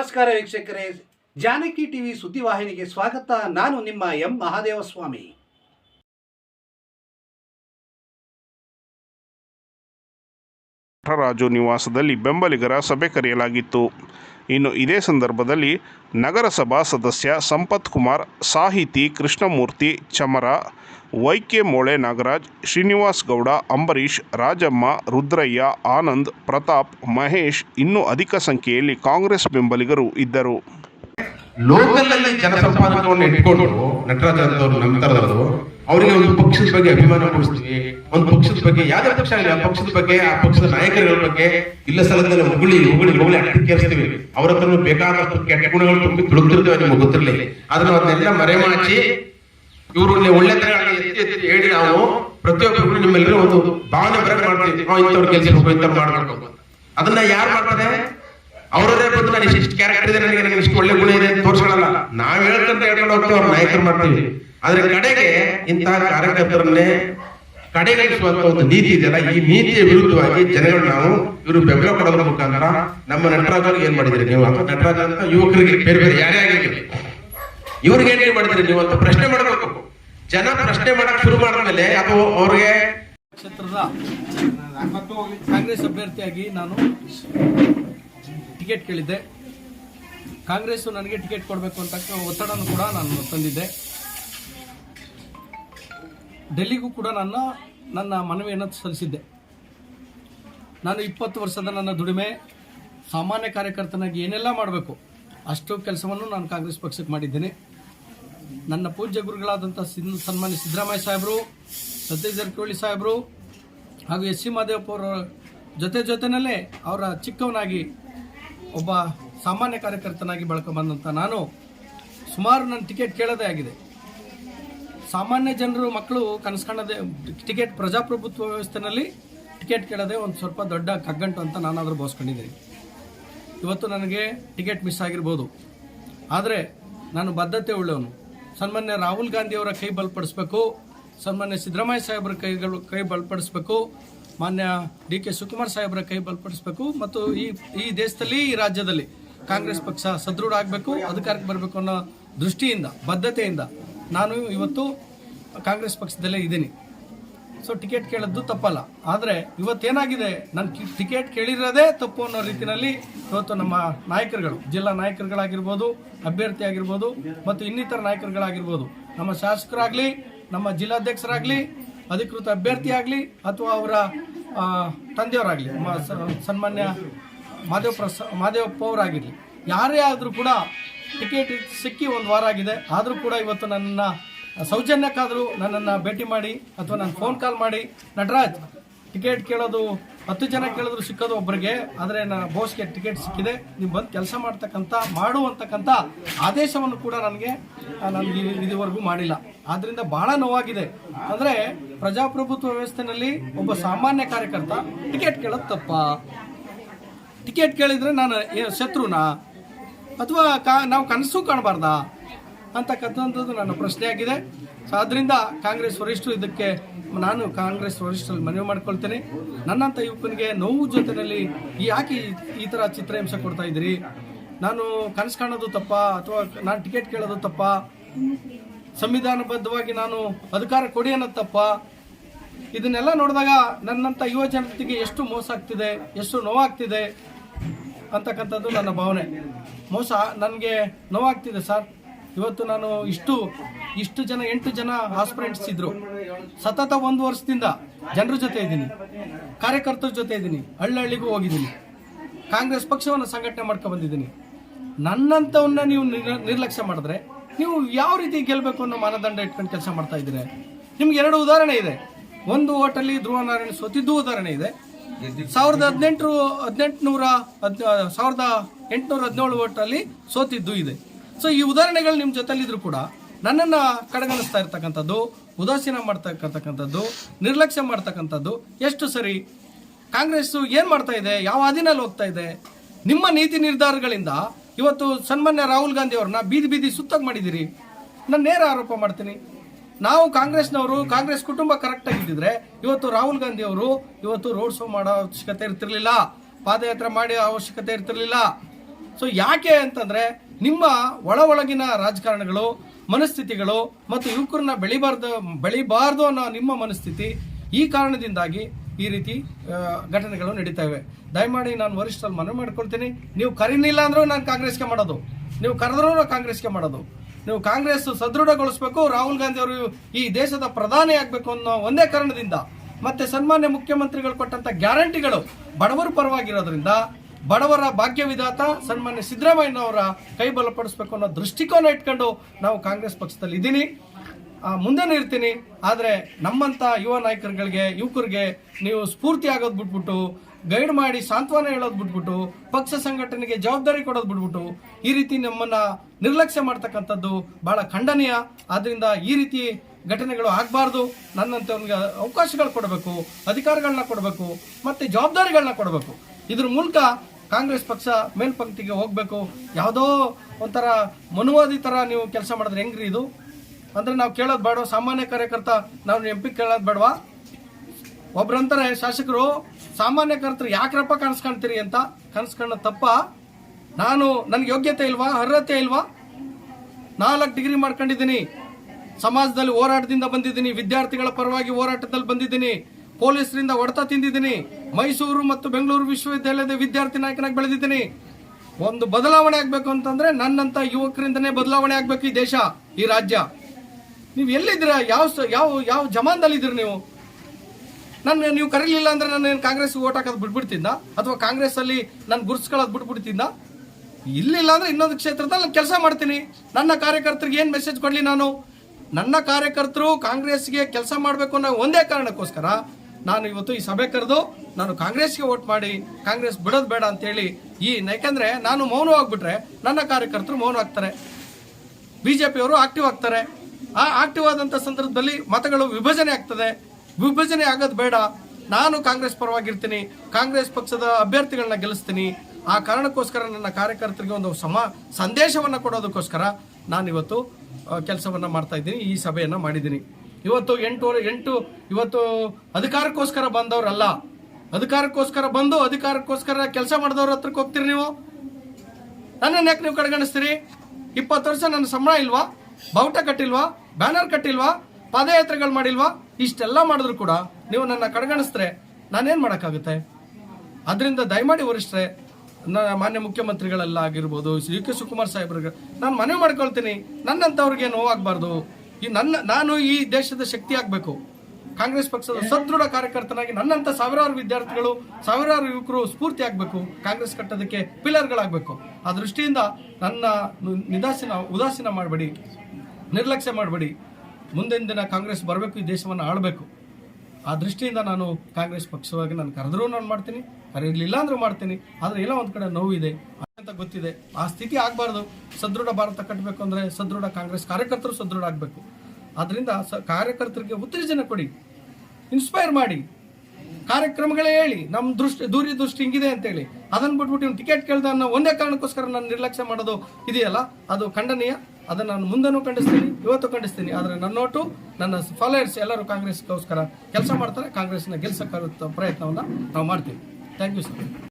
ನಮಸ್ಕಾರ ವೀಕ್ಷಕರೇ. ಜಾನಕಿ ಟಿವಿ ಸುದ್ದಿವಾಹಿನಿಗೆ ಸ್ವಾಗತ. ನಾನು ನಿಮ್ಮ ಎಂ ಮಹಾದೇವಸ್ವಾಮಿ. ರಾಜು ನಿವಾಸದಲ್ಲಿ ಬೆಂಬಲಿಗರ ಸಭೆ ಕರೆಯಲಾಗಿತ್ತು. ಇನ್ನು ಇದೇ ಸಂದರ್ಭದಲ್ಲಿ ನಗರಸಭಾ ಸದಸ್ಯ ಸಂಪತ್ ಕುಮಾರ್, ಸಾಹಿತಿ ಕೃಷ್ಣಮೂರ್ತಿ, ಚಮರ, ವೈಕೆ ಮೋಳೆ ನಾಗರಾಜ್, ಶ್ರೀನಿವಾಸ್ ಗೌಡ, ಅಂಬರೀಷ್, ರಾಜಮ್ಮ, ರುದ್ರಯ್ಯ, ಆನಂದ್, ಪ್ರತಾಪ್, ಮಹೇಶ್ ಇನ್ನೂ ಅಧಿಕ ಸಂಖ್ಯೆಯಲ್ಲಿ ಕಾಂಗ್ರೆಸ್ ಬೆಂಬಲಿಗರು ಇದ್ದರು. ಲೋಕಲ್ ಅಲ್ಲಿ ಜನಸಂಪಾದಕವನ್ನು ಇಟ್ಕೊಂಡು ನಟರಾಜ್ ನಂತರದವರು ಅವರಿಗೆ ಒಂದು ಪಕ್ಷದ ಬಗ್ಗೆ ಅಭಿಮಾನ ಮೂಡಿಸ್ತೀವಿ. ಒಂದು ಪಕ್ಷದ ಬಗ್ಗೆ, ಯಾವ್ದೇ ಪಕ್ಷ ಆಗಲಿ, ಆ ಪಕ್ಷದ ಬಗ್ಗೆ, ಆ ಪಕ್ಷದ ನಾಯಕರ ಬಗ್ಗೆ, ಇಲ್ಲ ಸ್ಥಳದಲ್ಲಿ ಹುಗುಳಿ ಹುಗುಳಿ ಉಗುಳಿ ಅಟ್ಟಿಕೇರಿಸ್ತೀವಿ ಅವ್ರ ಹತ್ರ ಬೇಕಾದಷ್ಟು ಕೆಟ್ಟ ಗುಣಗಳು ತುಂಬಿ ತುಳುಕ್ತಿರ್ತೇವೆ ನಿಮ್ಗೆ ಗೊತ್ತಿರಲಿ. ಅದನ್ನ ಅದನ್ನೆಲ್ಲ ಮರೆಮಾಚಿ, ಇವರು ಒಳ್ಳೆ ತರ ಎತ್ತಿ ಎತ್ತಿ ಹೇಳಿ ನಾವು ಪ್ರತಿಯೊಬ್ಬರು ನಿಮ್ಮೆಲ್ಲರೂ ಒಂದು ಭಾವನೆ ಬರಕ್ ಮಾಡ್ತೀವಿ. ನಾವು ಇಂಥವ್ರು ಮಾಡ್ಬೇಕು ಅದನ್ನ ಯಾರು ಮಾಡ್ತಾರೆ? ಅವರೇ ಬಂದು ನಾನು ಇಷ್ಟು ಕ್ಯಾರೆಕ್ಟರ್ ಇದೆ ನನಗೆ ನನಗೆ ಇಷ್ಟು ಒಳ್ಳೆ ಗುಣ ಇದೆ ಅಂತ ತೋರಿಸ್ಕೊಳ್ಳಲ್ಲ ನಾವ್ ಹೇಳ್ಕೊಂತ ಹೇಳ್ಕೊಂಡು ಹೋಗ್ತೀವಿ, ಅವ್ರ ನಾಯಕರು ಮಾಡ್ತೀವಿ. ಆದ್ರೆ ಕಡೆಗೆ ಇಂತಹ ಕಾರ್ಯಕರ್ತರನ್ನೇ ಕಡೆಗಣಿಸುವಂತ ಒಂದು ನೀತಿ ಇದೆಯಲ್ಲ, ಈ ನೀತಿಯ ವಿರುದ್ಧವಾಗಿ ಜನಗಳು ನಾವು ಇವರು ಬೆಂಬಲ ಕೊಡೋದ್ರ ಮುಖಾಂತರ ನಮ್ಮ ನಟರಾಜರಿಗೆ ಏನ್ ಮಾಡಿದ್ರಿ ನೀವು? ಅಥವಾ ನಟರಾಜ ಅಂತ ಯುವಕರಿಗೆ ಬೇರೆ ಬೇರೆ ಯಾರೇ ಆಗಿರಲಿ. ಇವ್ರಿಗೆ ಏನ್ ಮಾಡಿದ್ರಿ ನೀವು ಅಂತ ಪ್ರಶ್ನೆ ಮಾಡಬೇಕು ಜನ ಪ್ರಶ್ನೆ ಮಾಡಕ್ ಶುರು ಮಾಡಿದ್ಮೇಲೆ ಅದು ಅವ್ರಿಗೆ ಕ್ಷೇತ್ರದ ಕಾಂಗ್ರೆಸ್ ಅಭ್ಯರ್ಥಿಯಾಗಿ ನಾನು ಟಿಕೆಟ್ ಕೇಳಿದ್ದೆ. ಕಾಂಗ್ರೆಸ್ ನನಗೆ ಟಿಕೆಟ್ ಕೊಡಬೇಕು ಅಂತ ಒತ್ತಡವನ್ನು ಕೂಡ ನಾನು ತಂದಿದ್ದೆ. ಡೆಲ್ಲಿಗೂ ಕೂಡ ನನ್ನ ನನ್ನ ಮನವಿಯನ್ನು ಸಲ್ಲಿಸಿದ್ದೆ. ನಾನು ಇಪ್ಪತ್ತು ವರ್ಷದ ನನ್ನ ದುಡಿಮೆ, ಸಾಮಾನ್ಯ ಕಾರ್ಯಕರ್ತನಾಗಿ ಏನೆಲ್ಲ ಮಾಡಬೇಕು, ಅಷ್ಟು ಕೆಲಸವನ್ನು ನಾನು ಕಾಂಗ್ರೆಸ್ ಪಕ್ಷಕ್ಕೆ ಮಾಡಿದ್ದೇನೆ. ನನ್ನ ಪೂಜ್ಯ ಗುರುಗಳಾದಂಥ ಸಿನ್, ಸನ್ಮಾನ್ಯ ಸಿದ್ದರಾಮಯ್ಯ ಸಾಹೇಬರು ಸತೀಶ್ ಜಾರಕಿಹೊಳಿ ಸಾಹೇಬರು, ಹಾಗೂ ಎಸ್ ಸಿ ಮಾದೇವಪ್ಪ ಅವರ ಜೊತೆ ಜೊತೆಯಲ್ಲೇ ಅವರ ಚಿಕ್ಕವನಾಗಿ ಒಬ್ಬ ಸಾಮಾನ್ಯ ಕಾರ್ಯಕರ್ತನಾಗಿ ಬಂದಂಥ ನಾನು ಸುಮಾರು ನನ್ನ ಟಿಕೆಟ್ ಕೇಳೋದೇ ಆಗಿದೆ. ಸಾಮಾನ್ಯ ಜನರು ಮಕ್ಕಳು ಕನಸು ಟಿಕೆಟ್ ಪ್ರಜಾಪ್ರಭುತ್ವ ವ್ಯವಸ್ಥೆನಲ್ಲಿ ಟಿಕೆಟ್ ಕೇಳೋದೇ ಒಂದು ಸ್ವಲ್ಪ ದೊಡ್ಡ ಕಗ್ಗಂಟು ಅಂತ ನಾನಾದರೂ ಭಾವಿಸ್ಕೊಂಡಿದ್ದೀನಿ ಇವತ್ತು ನನಗೆ ಟಿಕೆಟ್ ಮಿಸ್ ಆಗಿರ್ಬೋದು. ಆದರೆ ನಾನು ಬದ್ಧತೆ ಉಳ್ಳವನು. ಸನ್ಮಾನ್ಯ ರಾಹುಲ್ ಗಾಂಧಿ ಅವರ ಕೈ ಬಲಪಡಿಸಬೇಕು. ಸನ್ಮಾನ್ಯ ಸಿದ್ದರಾಮಯ್ಯ ಸಾಹೇಬರ ಕೈಗಳು ಕೈ ಬಲಪಡಿಸಬೇಕು. ಮಾನ್ಯ ಡಿ ಕೆ ಶಿವಕುಮಾರ್ ಸಾಹೇಬರ ಕೈ ಬಲಪಡಿಸಬೇಕು. ಮತ್ತು ಈ ಈ ದೇಶದಲ್ಲಿ, ಈ ರಾಜ್ಯದಲ್ಲಿ ಕಾಂಗ್ರೆಸ್ ಪಕ್ಷ ಸದೃಢ ಆಗಬೇಕು, ಅಧಿಕಾರಕ್ಕೆ ಬರಬೇಕು ಅನ್ನೋ ದೃಷ್ಟಿಯಿಂದ, ಬದ್ಧತೆಯಿಂದ ನಾನು ಇವತ್ತು ಕಾಂಗ್ರೆಸ್ ಪಕ್ಷದಲ್ಲೇ ಇದ್ದೀನಿ. ಸೊ ಟಿಕೆಟ್ ಕೇಳದ್ದು ತಪ್ಪಲ್ಲ. ಆದರೆ ಇವತ್ತೇನಾಗಿದೆ? ನನ್ನ ಟಿಕೆಟ್ ಕೇಳಿರೋದೇ ತಪ್ಪು ಅನ್ನೋ ರೀತಿಯಲ್ಲಿ ಇವತ್ತು ನಮ್ಮ ನಾಯಕರುಗಳು, ಜಿಲ್ಲಾ ನಾಯಕರುಗಳಾಗಿರ್ಬೋದು, ಅಭ್ಯರ್ಥಿ ಆಗಿರ್ಬೋದು, ಮತ್ತು ಇನ್ನಿತರ ನಾಯಕರುಗಳಾಗಿರ್ಬೋದು, ನಮ್ಮ ಶಾಸಕರಾಗಲಿ, ನಮ್ಮ ಜಿಲ್ಲಾಧ್ಯಕ್ಷರಾಗಲಿ, ಅಧಿಕೃತ ಅಭ್ಯರ್ಥಿ ಆಗಲಿ, ಅಥವಾ ಅವರ ತಂದೆಯವರಾಗಲಿ ಸನ್ಮಾನ್ಯ ಮಾದೇವ ಪ್ರಸ, ಮಾದೇವಪ್ಪ ಅವರಾಗಿರಲಿ, ಯಾರೇ ಆದರೂ ಕೂಡ ಟಿಕೆಟ್ ಸಿಕ್ಕಿ ಒಂದು ವಾರ ಆಗಿದೆ. ಆದರೂ ಕೂಡ ಇವತ್ತು ನನ್ನನ್ನು ಸೌಜನ್ಯಕ್ಕಾದರೂ ನನ್ನನ್ನು ಭೇಟಿ ಮಾಡಿ ಅಥವಾ ನಾನು ಫೋನ್ ಕಾಲ್ ಮಾಡಿ, ನಟರಾಜ್, ಟಿಕೆಟ್ ಕೇಳೋದು ಹತ್ತು ಜನ ಕೇಳಿದ್ರು ಸಿಕ್ಕೋದು ಒಬ್ಬರಿಗೆ ಆದರೆ ನನ್ನ ಬೋಸ್ಗೆ ಟಿಕೆಟ್ ಸಿಕ್ಕಿದೆ, ನೀವು ಬಂದು ಕೆಲಸ ಮಾಡ್ತಕ್ಕಂಥ ಮಾಡುವಂತಕ್ಕಂಥ ಆದೇಶವನ್ನು ಕೂಡ ನನಗೆ ನನಗೆ ಇದುವರೆಗೂ ಮಾಡಿಲ್ಲ. ಆದ್ದರಿಂದ ಬಹಳ ನೋವಾಗಿದೆ. ಅಂದರೆ ಪ್ರಜಾಪ್ರಭುತ್ವ ವ್ಯವಸ್ಥೆನಲ್ಲಿ ಒಬ್ಬ ಸಾಮಾನ್ಯ ಕಾರ್ಯಕರ್ತ ಟಿಕೆಟ್ ಕೇಳೋದು ತಪ್ಪ? ಟಿಕೆಟ್ ಕೇಳಿದರೆ ನಾನು ಶತ್ರುನಾ? ಅಥವಾ ಕಾ, ನಾವು ಕನಸು ಕಾಣಬಾರ್ದಾ? ಅಂತಕ್ಕಂಥದ್ದು ನನ್ನ ಪ್ರಶ್ನೆ ಆಗಿದೆ ಸೊ ಅದರಿಂದ ಕಾಂಗ್ರೆಸ್ ವರಿಷ್ಠರು ಇದಕ್ಕೆ, ನಾನು ಕಾಂಗ್ರೆಸ್ ವರಿಷ್ಠರಲ್ಲಿ ಮನವಿ ಮಾಡ್ಕೊಳ್ತೇನೆ. ನನ್ನಂಥ ಯುವಕನಿಗೆ ನೋವು ಜೊತೆಯಲ್ಲಿ ಯಾಕೆ ಈ- ಈ ಥರ ಚಿತ್ರಹಿಂಸೆ ಕೊಡ್ತಾ ಇದ್ದೀರಿ? ನಾನು ಕನಸು ಕಾಣೋದು ತಪ್ಪ? ಅಥವಾ ನಾನು ಟಿಕೆಟ್ ಕೇಳೋದು ತಪ್ಪ? ಸಂವಿಧಾನಬದ್ಧವಾಗಿ ನಾನು ಅಧಿಕಾರ ಕೊಡಿ ಅನ್ನೋದು ತಪ್ಪ? ಇದನ್ನೆಲ್ಲ ನೋಡಿದಾಗ ನನ್ನಂಥ ಯುವ ಜನತೆಗೆ ಎಷ್ಟು ಮೋಸ ಆಗ್ತಿದೆ, ಎಷ್ಟು ನೋವಾಗ್ತಿದೆ ಅಂತಕ್ಕಂಥದ್ದು ನನ್ನ ಭಾವನೆ. ಮೋಸ ನನಗೆ ನೋವಾಗ್ತಿದೆ ಸರ್. ಇವತ್ತು ನಾನು ಇಷ್ಟು ಇಷ್ಟು ಜನ, ಎಂಟು ಜನ ಆಸ್ಪಿರೆಂಟ್ಸ್ ಇದ್ರು. ಸತತ ಒಂದು ವರ್ಷದಿಂದ ಜನರ ಜೊತೆ ಇದ್ದೀನಿ. ಕಾರ್ಯಕರ್ತರ ಜೊತೆ ಇದ್ದೀನಿ. ಹಳ್ಳಹಳ್ಳಿಗೂ ಹೋಗಿದ್ದೀನಿ. ಕಾಂಗ್ರೆಸ್ ಪಕ್ಷವನ್ನು ಸಂಘಟನೆ ಮಾಡ್ಕೊಂಡು ಬಂದಿದ್ದೀನಿ. ನನ್ನಂಥವನ್ನ ನೀವು ನಿರ್- ನಿರ್ಲಕ್ಷ್ಯ ಮಾಡಿದ್ರೆ ನೀವು ಯಾವ ರೀತಿ ಗೆಲ್ಲಬೇಕು ಅನ್ನೋ ಮಾನದಂಡ ಇಟ್ಕೊಂಡು ಕೆಲಸ ಮಾಡ್ತಾ ಇದ್ದೀರಿ? ನಿಮ್ಗೆ ಎರಡು ಉದಾಹರಣೆ ಇದೆ. ಒಂದು ಓಟಲ್ಲಿ ಧ್ರುವನಾರಾಯಣ ಸೋತಿದ್ದು ಉದಾಹರಣೆ ಇದೆ. ಸಾವಿರದ ಹದಿನೆಂಟು, ಹದಿನೆಂಟುನೂರ ಹದ್, ಸಾವಿರದ ಎಂಟುನೂರ ಹದಿನೇಳು ಓಟಲ್ಲಿ ಸೋತಿದ್ದು ಇದೆ. ಸೊ ಈ ಉದಾಹರಣೆಗಳು ನಿಮ್ಮ ಜೊತೆಲಿದ್ರು ಕೂಡ ನನ್ನನ್ನು ಕಡೆಗಣಿಸ್ತಾ ಇರ್ತಕ್ಕಂಥದ್ದು, ಉದಾಸೀನ ಮಾಡ್ತಕ್ಕಂಥಕ್ಕಂಥದ್ದು ನಿರ್ಲಕ್ಷ್ಯ ಮಾಡ್ತಕ್ಕಂಥದ್ದು ಎಷ್ಟು ಸರಿ? ಕಾಂಗ್ರೆಸ್ ಏನು ಮಾಡ್ತಾ ಇದೆ? ಯಾವ ಹಾದಿನಲ್ಲಿ ಹೋಗ್ತಾ ಇದೆ? ನಿಮ್ಮ ನೀತಿ ನಿರ್ಧಾರಗಳಿಂದ ಇವತ್ತು ಸನ್ಮಾನ್ಯ ರಾಹುಲ್ ಗಾಂಧಿ ಅವ್ರನ್ನ ಬೀದಿ ಬೀದಿ ಸುತ್ತಾಗಿ ಮಾಡಿದ್ದೀರಿ. ನಾನು ನೇರ ಆರೋಪ ಮಾಡ್ತೀನಿ. ನಾವು ಕಾಂಗ್ರೆಸ್ನವರು, ಕಾಂಗ್ರೆಸ್ ಕುಟುಂಬ ಕರೆಕ್ಟ್ ಇವತ್ತು ರಾಹುಲ್ ಗಾಂಧಿ ಅವರು ಇವತ್ತು ರೋಡ್ ಶೋ ಮಾಡೋ ಅವಶ್ಯಕತೆ ಇರ್ತಿರ್ಲಿಲ್ಲ. ಪಾದಯಾತ್ರೆ ಮಾಡಿ ಅವಶ್ಯಕತೆ ಇರ್ತಿರ್ಲಿಲ್ಲ. ಸೊ ಯಾಕೆ ಅಂತಂದ್ರೆ ನಿಮ್ಮ ಒಳ ಒಳಗಿನ ರಾಜಕಾರಣಗಳು, ಮನಸ್ಥಿತಿಗಳು ಮತ್ತು ಯುವಕರನ್ನ ಬೆಳಿಬಾರ್ದು ಬೆಳಿಬಾರ್ದು ಅನ್ನೋ ನಿಮ್ಮ ಮನಸ್ಥಿತಿ ಈ ಕಾರಣದಿಂದಾಗಿ ಈ ರೀತಿ ಘಟನೆಗಳು ನಡೀತಾ ಇವೆ. ದಯಮಾಡಿ ನಾನು ವರಿಷ್ಠರಲ್ಲಿ ಮನವಿ ಮಾಡ್ಕೊಳ್ತೀನಿ. ನೀವು ಕರೀನಿಲ್ಲ ಅಂದ್ರೂ ನಾನು ಕಾಂಗ್ರೆಸ್ಗೆ ಮಾಡೋದು. ನೀವು ಕರೆದ್ರೂ ನಾನು ಕಾಂಗ್ರೆಸ್ಗೆ ಮಾಡೋದು. ನೀವು ಕಾಂಗ್ರೆಸ್ ಸದೃಢಗೊಳಿಸಬೇಕು, ರಾಹುಲ್ ಗಾಂಧಿ ಅವರು ಈ ದೇಶದ ಪ್ರಧಾನಿ ಆಗಬೇಕು ಅನ್ನೋ ಒಂದೇ ಕಾರಣದಿಂದ. ಮತ್ತೆ ಸನ್ಮಾನ್ಯ ಮುಖ್ಯಮಂತ್ರಿಗಳು ಕೊಟ್ಟಂತ ಗ್ಯಾರಂಟಿಗಳು ಬಡವರ ಪರವಾಗಿರೋದ್ರಿಂದ ಬಡವರ ಭಾಗ್ಯ ವಿಧಾತ ಸನ್ಮಾನ್ಯ ಸಿದ್ದರಾಮಯ್ಯನವರ ಕೈ ಬಲಪಡಿಸಬೇಕು ಅನ್ನೋ ದೃಷ್ಟಿಕೋನ ಇಟ್ಕೊಂಡು ನಾವು ಕಾಂಗ್ರೆಸ್ ಪಕ್ಷದಲ್ಲಿ ಇದ್ದೀನಿ. ಮುಂದೆನೇ ಇರ್ತೀನಿ. ಆದರೆ ನಮ್ಮಂಥ ಯುವ ನಾಯಕರುಗಳಿಗೆ, ಯುವಕರಿಗೆ ನೀವು ಸ್ಫೂರ್ತಿ ಆಗೋದು ಬಿಟ್ಬಿಟ್ಟು, ಗೈಡ್ ಮಾಡಿ ಸಾಂತ್ವನ ಹೇಳೋದು ಬಿಟ್ಬಿಟ್ಟು, ಪಕ್ಷ ಸಂಘಟನೆಗೆ ಜವಾಬ್ದಾರಿ ಕೊಡೋದು ಬಿಟ್ಬಿಟ್ಟು, ಈ ರೀತಿ ನಮ್ಮನ್ನ ನಿರ್ಲಕ್ಷ್ಯ ಮಾಡ್ತಕ್ಕಂಥದ್ದು ಬಹಳ ಖಂಡನೀಯ. ಆದ್ದರಿಂದ ಈ ರೀತಿ ಘಟನೆಗಳು ಆಗಬಾರ್ದು. ನನ್ನಂತವ್ರಿಗೆ ಅವಕಾಶಗಳು ಕೊಡಬೇಕು, ಅಧಿಕಾರಗಳನ್ನ ಕೊಡಬೇಕು, ಮತ್ತೆ ಜವಾಬ್ದಾರಿಗಳನ್ನ ಕೊಡಬೇಕು. ಇದ್ರ ಮೂಲಕ ಕಾಂಗ್ರೆಸ್ ಪಕ್ಷ ಮೇಲ್ಪಂಕ್ತಿಗೆ ಹೋಗ್ಬೇಕು. ಯಾವುದೋ ಒಂಥರ ಮನುವಾದಿ ಥರ ನೀವು ಕೆಲಸ ಮಾಡಿದ್ರೆ ಹೆಂಗ್ರಿ ಇದು? ಅಂದ್ರೆ ನಾವು ಕೇಳೋದು ಬೇಡ ಸಾಮಾನ್ಯ ಕಾರ್ಯಕರ್ತ ನಾವು ಎಂ ಪಿ ಕೇಳೋದು ಬೇಡವಾ? ಒಬ್ರಂತಾರೆ ಶಾಸಕರು, ಸಾಮಾನ್ಯ ಕರ್ತರು ಯಾಕ್ರಪ್ಪ ಕಾಣಿಸ್ಕೊಳ್ತೀರಿ ಅಂತ? ಕನಸ್ಕೊಂಡ ತಪ್ಪ. ನಾನು ನನ್ಗೆ ಯೋಗ್ಯತೆ ಇಲ್ವಾ? ಅರ್ಹತೆ ಇಲ್ವಾ? ನಾಲ್ಕು ಡಿಗ್ರಿ ಮಾಡ್ಕೊಂಡಿದ್ದೀನಿ. ಸಮಾಜದಲ್ಲಿ ಹೋರಾಟದಿಂದ ಬಂದಿದ್ದೀನಿ. ವಿದ್ಯಾರ್ಥಿಗಳ ಪರವಾಗಿ ಹೋರಾಟದಲ್ಲಿ ಬಂದಿದ್ದೀನಿ. ಪೊಲೀಸರಿಂದ ಹೊಡೆತ ತಿಂದಿದ್ದೀನಿ. ಮೈಸೂರು ಮತ್ತು ಬೆಂಗಳೂರು ವಿಶ್ವವಿದ್ಯಾಲಯದ ವಿದ್ಯಾರ್ಥಿ ನಾಯಕನಾಗಿ ಬೆಳೆದಿದ್ದೀನಿ. ಒಂದು ಬದಲಾವಣೆ ಆಗ್ಬೇಕು ಅಂತಂದ್ರೆ ನನ್ನಂತ ಯುವಕರಿಂದನೇ ಬದಲಾವಣೆ ಆಗ್ಬೇಕು ಈ ದೇಶ, ಈ ರಾಜ್ಯ. ನೀವು ಎಲ್ಲಿದ್ದೀರಾ? ಯಾವ ಯಾವ ಯಾವ ಜಮಾನದಲ್ಲಿದ್ದೀರಿ ನೀವು? ನನ್ನ, ನೀವು ಕರೀಲಿಲ್ಲ ಅಂದ್ರೆ ನಾನು ಏನು ಕಾಂಗ್ರೆಸ್ ಓಟ್ ಹಾಕೋದು ಬಿಟ್ಬಿಡ್ತಿದ್ದ ಅಥವಾ ಕಾಂಗ್ರೆಸ್ ಅಲ್ಲಿ ನಾನು ಗುರ್ಸ್ಕೊಳ್ಳೋದು ಬಿಟ್ಬಿಡ್ತಿದ್ದ ಇಲ್ಲಿಲ್ಲ ಅಂದ್ರೆ ಇನ್ನೊಂದು ಕ್ಷೇತ್ರದಲ್ಲಿ ನಾನು ಕೆಲಸ ಮಾಡ್ತೀನಿ. ನನ್ನ ಕಾರ್ಯಕರ್ತರಿಗೆ ಏನು ಮೆಸೇಜ್ ಕೊಡ್ಲಿ ನಾನು? ನನ್ನ ಕಾರ್ಯಕರ್ತರು ಕಾಂಗ್ರೆಸ್ಗೆ ಕೆಲಸ ಮಾಡಬೇಕು ಅನ್ನೋ ಒಂದೇ ಕಾರಣಕ್ಕೋಸ್ಕರ ನಾನು ಇವತ್ತು ಈ ಸಭೆ ಕರೆದು ನಾನು ಕಾಂಗ್ರೆಸ್ಗೆ ವೋಟ್ ಮಾಡಿ ಕಾಂಗ್ರೆಸ್ ಬಿಡೋದು ಬೇಡ ಅಂತೇಳಿ ಈ ಯಾಕಂದ್ರೆ ನಾನು ಮೌನವಾಗ್ಬಿಟ್ರೆ ನನ್ನ ಕಾರ್ಯಕರ್ತರು ಮೌನ ಆಗ್ತಾರೆ. ಪಿಯವರು ಆಕ್ಟಿವ್ ಆಗ್ತಾರೆ. ಆ ಆಕ್ಟಿವ್ ಆದಂಥ ಸಂದರ್ಭದಲ್ಲಿ ಮತಗಳು ವಿಭಜನೆ ಆಗ್ತದೆ. ವಿಭಜನೆ ಆಗೋದು ಬೇಡ. ನಾನು ಕಾಂಗ್ರೆಸ್ ಪರವಾಗಿರ್ತೀನಿ. ಕಾಂಗ್ರೆಸ್ ಪಕ್ಷದ ಅಭ್ಯರ್ಥಿಗಳನ್ನ ಗೆಲ್ಲಿಸ್ತೀನಿ. ಆ ಕಾರಣಕ್ಕೋಸ್ಕರ ನನ್ನ ಕಾರ್ಯಕರ್ತರಿಗೆ ಒಂದು ಸಮ ಸಂದೇಶವನ್ನು ಕೊಡೋದಕ್ಕೋಸ್ಕರ ನಾನು ಇವತ್ತು ಕೆಲಸವನ್ನ ಮಾಡ್ತಾ ಇದ್ದೀನಿ. ಈ ಸಭೆಯನ್ನ ಮಾಡಿದ್ದೀನಿ. ಇವತ್ತು ಎಂಟು ಎಂಟು, ಇವತ್ತು ಅಧಿಕಾರಕ್ಕೋಸ್ಕರ ಬಂದವರಲ್ಲ. ಅಧಿಕಾರಕ್ಕೋಸ್ಕರ ಬಂದು, ಅಧಿಕಾರಕ್ಕೋಸ್ಕರ ಕೆಲಸ ಮಾಡಿದವ್ರ ಹತ್ರಕ್ಕೆ ಹೋಗ್ತೀರಿ ನೀವು? ನನ್ನನ್ನು ಯಾಕೆ ನೀವು ಕಡೆಗಣಿಸ್ತೀರಿ. ಇಪ್ಪತ್ತು ವರ್ಷ ನನ್ನ ಸಂಬಳ ಇಲ್ವಾ? ಬಾವುಟ ಕಟ್ಟಿಲ್ವಾ? ಬ್ಯಾನರ್ ಕಟ್ಟಿಲ್ವಾ? ಪಾದಯಾತ್ರೆಗಳು ಮಾಡಿಲ್ವಾ? ಇಷ್ಟೆಲ್ಲ ಮಾಡಿದ್ರು ಕೂಡ ನೀವು ನನ್ನ ಕಡೆಗಣಿಸಿದ್ರೆ ನಾನೇನು ಮಾಡೋಕ್ಕಾಗುತ್ತೆ? ಅದರಿಂದ ದಯಮಾಡಿ ವರಿಷ್ಠರೆ ಮಾನ್ಯ ಮುಖ್ಯಮಂತ್ರಿಗಳೆಲ್ಲ ಆಗಿರ್ಬೋದು ಶ್ರೀ ಕೆ ಶಿವಕುಮಾರ್ ಸಾಹೇಬ್ರಿಗೆ ನಾನು ಮನವಿ ಮಾಡ್ಕೊಳ್ತೀನಿ. ನನ್ನಂಥವ್ರಿಗೆ ನೋವಾಗಬಾರ್ದು. ಈ ನನ್ನ ನಾನು ಈ ದೇಶದ ಶಕ್ತಿ ಆಗಬೇಕು. ಕಾಂಗ್ರೆಸ್ ಪಕ್ಷದ ಸದೃಢ ಕಾರ್ಯಕರ್ತನಾಗಿ ನನ್ನಂತ ಸಾವಿರಾರು ವಿದ್ಯಾರ್ಥಿಗಳು ಸಾವಿರಾರು ಯುವಕರು ಸ್ಫೂರ್ತಿ ಆಗಬೇಕು. ಕಾಂಗ್ರೆಸ್ ಕಟ್ಟೋದಕ್ಕೆ ಪಿಲ್ಲರ್ಗಳಾಗಬೇಕು. ಆ ದೃಷ್ಟಿಯಿಂದ ನನ್ನ ನಿದಾಸೀನ ಉದಾಸೀನ ಮಾಡಬೇಡಿ. ನಿರ್ಲಕ್ಷ್ಯ ಮಾಡಬೇಡಿ. ಮುಂದಿನ ದಿನ ಕಾಂಗ್ರೆಸ್ ಬರಬೇಕು ಈ ದೇಶವನ್ನು ಆಳಬೇಕು. ಆ ದೃಷ್ಟಿಯಿಂದ ನಾನು ಕಾಂಗ್ರೆಸ್ ಪಕ್ಷವಾಗಿ ನಾನು ಕರೆದ್ರೂ ನಾನು ಮಾಡ್ತೀನಿ ಕರೆಯಲಿಲ್ಲ ಅಂದ್ರೂ ಮಾಡ್ತೀನಿ ಆದರೆ ಎಲ್ಲ ಒಂದು ಕಡೆ ನೋವಿದೆ. ಅಂತ ಗೊತ್ತಿದೆ. ಆ ಸ್ಥಿತಿ ಆಗಬಾರ್ದು. ಸದೃಢ ಭಾರತ ಕಟ್ಟಬೇಕು ಅಂದರೆ ಸದೃಢ ಕಾಂಗ್ರೆಸ್ ಕಾರ್ಯಕರ್ತರು ಸದೃಢ ಆಗಬೇಕು. ಅದರಿಂದ ಕಾರ್ಯಕರ್ತರಿಗೆ ಉತ್ತೇಜನ ಕೊಡಿ ಇನ್ಸ್ಪೈರ್ ಮಾಡಿ, ಕಾರ್ಯಕ್ರಮಗಳೇ ಹೇಳಿ ನಮ್ಮ ದೃಷ್ಟಿ ದೂರಿ ದೃಷ್ಟಿ ಹಿಂಗಿದೆ ಅಂತೇಳಿ. ಅದನ್ನು ಬಿಟ್ಬಿಟ್ಟು ಟಿಕೆಟ್ ಕೇಳ್ದ ಅನ್ನೋ ಒಂದೇ ಕಾರಣಕ್ಕೋಸ್ಕರ ನಾನು ನಿರ್ಲಕ್ಷ್ಯ ಮಾಡೋದು ಇದೆಯಲ್ಲ, ಅದು ಖಂಡನೀಯ. ಅದನ್ನು ನಾನು ಮುಂದೆನೂ ಖಂಡಿಸ್ತೀನಿ, ಇವತ್ತು ಖಂಡಿಸ್ತೀನಿ. ಆದರೆ ನನ್ನ ನೋಟು, ನನ್ನ ಫಾಲೋಯರ್ಸ್ ಎಲ್ಲರೂ ಕಾಂಗ್ರೆಸ್ಗೋಸ್ಕರ ಕೆಲಸ ಮಾಡ್ತಾರೆ, ಕಾಂಗ್ರೆಸ್ನ ಗೆಲ್ಸೋಕ್ಕಾಗುತ್ತ ಪ್ರಯತ್ನವನ್ನು ನಾವು ಮಾಡ್ತೀವಿ. Thank you sir